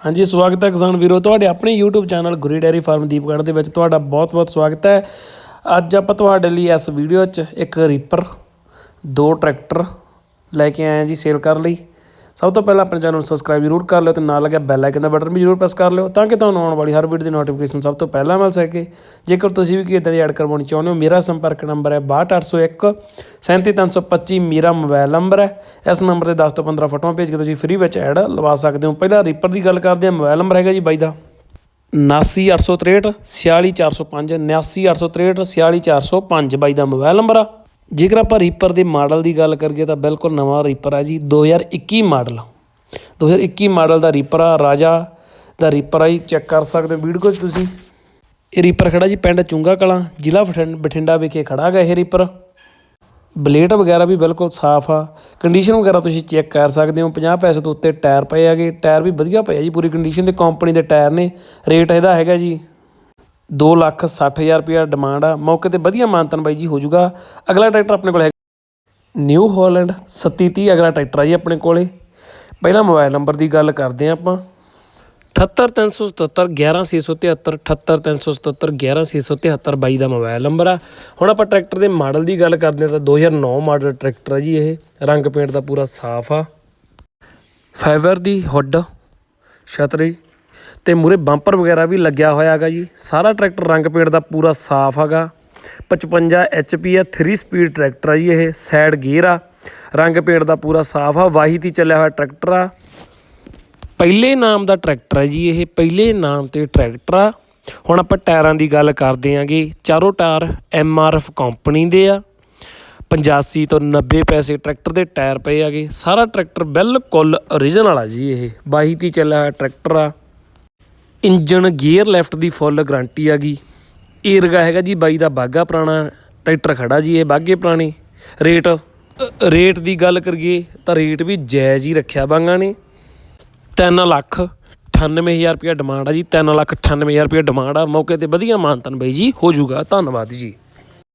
ਹਾਂਜੀ, ਸਵਾਗਤ ਹੈ ਕਿਸਾਨ ਵੀਰੋ। ਤੁਹਾਡੇ ਆਪਣੇ YouTube channel Guri dairy farm Deepgarh ਦੇ ਵਿੱਚ ਤੁਹਾਡਾ ਬਹੁਤ-ਬਹੁਤ ਸਵਾਗਤ ਹੈ। ਅੱਜ ਆਪਾਂ ਤੁਹਾਡੇ ਲਈ ਇਸ ਵੀਡੀਓ 'ਚ ਇੱਕ ਰੀਪਰ, ਦੋ ਟਰੈਕਟਰ ਲੈ ਕੇ ਆਏ ਹਾਂ ਜੀ ਸੇਲ ਕਰਨ ਲਈ। ਸਭ ਤੋਂ ਪਹਿਲਾਂ ਆਪਣੇ ਚੈਨਲ ਨੂੰ ਸਬਸਕ੍ਰਾਈਬ ਜ਼ਰੂਰ ਕਰ ਲਿਓ ਤੇ ਨਾਲ ਲੱਗਿਆ ਬੈਲ ਆਈਕਨ ਦਾ ਬਟਨ ਵੀ ਜ਼ਰੂਰ ਪ੍ਰੈਸ ਕਰ ਲਿਓ ਤਾਂ ਕਿ ਤੁਹਾਨੂੰ ਆਉਣ ਵਾਲੀ ਹਰ ਵੀਡੀਓ ਦੀ ਨੋਟੀਫਿਕੇਸ਼ਨ ਸਭ ਤੋਂ ਪਹਿਲਾਂ ਮਿਲ ਸਕੇ। ਜੇਕਰ ਤੁਸੀਂ ਵੀ ਕੋਈ ਇਦਾਂ ਦੀ ਐਡ ਕਰਵਾਉਣੀ ਚਾਹੁੰਦੇ ਹੋ, ਮੇਰਾ ਸੰਪਰਕ ਨੰਬਰ ਹੈ 62801 37325 ਮੇਰਾ ਮੋਬਾਈਲ ਨੰਬਰ ਹੈ। ਇਸ ਨੰਬਰ ਤੇ 10 ਤੋਂ 15 ਫੋਟੋਆਂ ਭੇਜ ਕੇ ਤੁਸੀਂ ਫ੍ਰੀ ਵਿੱਚ ਐਡ ਲਵਾ ਸਕਦੇ ਹੋ। ਪਹਿਲਾਂ ਰੀਪਰ ਦੀ ਗੱਲ ਕਰਦੇ ਹਾਂ ਮੋਬਾਈਲ ਨੰਬਰ ਹੈਗਾ ਜੀ ਬਾਈ ਦਾ। 79863 46405 79863 46405 ਬਾਈ ਦਾ ਮੋਬਾਈਲ ਨੰਬਰ ਆ। ਜੇਕਰ ਆਪਾਂ ਰੀਪਰ ਦੇ ਮਾਡਲ ਦੀ ਗੱਲ ਕਰੀਏ ਤਾਂ ਬਿਲਕੁਲ ਨਵਾਂ ਰੀਪਰ ਆ ਜੀ 2021 ਮਾਡਲ। 2021 ਮਾਡਲ ਦਾ ਰੀਪਰ ਆ, ਰਾਜਾ ਦਾ ਰੀਪਰ ਆ ਜੀ ਚੈੱਕ ਕਰ ਸਕਦੇ ਹੋ ਵੀਡੀਓ 'ਚ ਤੁਸੀਂ। ਇਹ ਰੀਪਰ ਖੜਾ ਜੀ ਪਿੰਡ ਚੁੰਗਾ ਕਲਾਂ ਜ਼ਿਲ੍ਹਾ ਬਠਿੰ- ਬਠਿੰਡਾ ਵਿਖੇ ਖੜਾ ਗਾ ਇਹ ਰੀਪਰ ਬਲੇਟ ਵਗੈਰਾ ਵੀ ਬਿਲਕੁਲ ਸਾਫ਼ ਆ। ਕੰਡੀਸ਼ਨ ਵਗੈਰਾ ਤੁਸੀਂ ਚੈੱਕ ਕਰ ਸਕਦੇ ਹੋ। 50 ਪੈਸੇ ਤੋਂ ਉੱਤੇ ਟਾਇਰ ਪਏ ਹੈਗੇ। ਟਾਇਰ ਵੀ ਵਧੀਆ ਪਏ ਆ ਜੀ, ਪੂਰੀ ਕੰਡੀਸ਼ਨ ਦੇ ਕੰਪਨੀ ਦੇ ਟਾਇਰ ਨੇ। ਰੇਟ ਇਹਦਾ ਹੈਗਾ ਜੀ 2 ਲੱਖ 60000 ਰੁਪਇਆ ਡਿਮਾਂਡ ਆ। ਮੌਕੇ ਤੇ ਵਧੀਆ ਮਾਨਤਨ ਬਾਈ ਜੀ ਹੋ ਜਾਊਗਾ। ਅਗਲਾ ਟਰੈਕਟਰ ਆਪਣੇ ਕੋਲ ਹੈਗਾ ਨਿਊ ਹਾਲੈਂਡ 3730 ਅਗਲਾ ਟਰੈਕਟਰ ਆ ਜੀ ਆਪਣੇ ਕੋਲੇ। ਪਹਿਲਾਂ ਮੋਬਾਈਲ ਨੰਬਰ ਦੀ ਗੱਲ ਕਰਦੇ ਹਾਂ ਆਪਾਂ। 78377 11673 78377 11673 ਬਾਈ ਦਾ ਮੋਬਾਈਲ ਨੰਬਰ ਆ। ਹੁਣ ਆਪਾਂ ਟਰੈਕਟਰ ਦੇ ਮਾਡਲ ਦੀ ਗੱਲ ਕਰਦੇ ਹਾਂ ਤਾਂ 2009 ਮਾਡਲ ਟਰੈਕਟਰ ਆ ਜੀ ਇਹ। ਰੰਗ ਪੇਂਟ ਦਾ ਪੂਰਾ ਸਾਫ਼ ਆ। ਫਾਈਬਰ ਦੀ ਹੁੱਡ ਛਤਰੀ ਤੇ ਮੂਰੇ ਬੰਪਰ ਵਗੈਰਾ ਵੀ ਲੱਗਿਆ ਹੋਇਆ ਹੈਗਾ ਜੀ। ਸਾਰਾ ਟਰੈਕਟਰ ਰੰਗ ਪੇਂਟ ਦਾ ਪੂਰਾ ਸਾਫ਼ ਹੈਗਾ। 55 HP ਆ 3 ਸਪੀਡ ਟਰੈਕਟਰ ਆ ਜੀ ਇਹ। ਸਾਈਡ ਗੇਅਰ ਆ। ਰੰਗ ਪੇਂਟ ਦਾ ਪੂਰਾ ਸਾਫ਼ ਆ। ਵਾਹੀ ਤੇ ਚੱਲਿਆ ਹੋਇਆ ਟਰੈਕਟਰ ਆ। ਪਹਿਲੇ ਨਾਮ ਦਾ ਟਰੈਕਟਰ ਆ ਜੀ ਇਹ। ਪਹਿਲੇ ਨਾਮ ਤੇ ਟਰੈਕਟਰ ਆ। ਹੁਣ ਆਪਾਂ ਟਾਇਰਾਂ ਦੀ ਗੱਲ ਕਰਦੇ ਆਂਗੇ। ਚਾਰੋਂ ਟਾਇਰ ਐਮਆਰਐਫ ਕੰਪਨੀ ਦੇ ਆ। 85 ਤੋਂ 90 ਪੈਸੇ ਟਰੈਕਟਰ ਦੇ ਟਾਇਰ ਪਏ ਆਗੇ ਸਾਰਾ ਟਰੈਕਟਰ ਬਿਲਕੁਲ ਓਰੀਜਨਲ ਆ ਜੀ ਇਹ। ਬਾਈ ਤੀ ਚੱਲਿਆ ਹੋਇਆ ਟਰੈਕਟਰ ਆ। ਇੰਜਨ ਗੇਅਰ ਲੈਫਟ ਦੀ ਫੁੱਲ ਗਾਰੰਟੀ ਆ ਗਈ। ਏਰਗਾ ਹੈਗਾ ਜੀ ਬਾਈ ਦਾ ਬਾਗਾ ਪੁਰਾਣਾ, ਟਰੈਕਟਰ ਖੜਾ ਜੀ ਇਹ ਬਾਗੇ ਪੁਰਾਣੇ। ਰੇਟ ਰੇਟ ਦੀ ਗੱਲ ਕਰੀਏ ਤਾਂ ਰੇਟ ਵੀ ਜਾਇਜ਼ ਹੀ ਰੱਖਿਆ ਬਾਂਗਾ ਨੇ। 3 ਲੱਖ 98000 ਰੁਪਏ ਡਿਮਾਂਡ ਆ ਜੀ 3 ਲੱਖ 98000 ਰੁਪਏ ਡਿਮਾਂਡ ਆ। ਮੌਕੇ ਤੇ ਵਧੀਆ ਮਾਨਤਨ ਬਾਈ ਜੀ, ਹੋ ਜਾਊਗਾ, ਧੰਨਵਾਦ ਜੀ।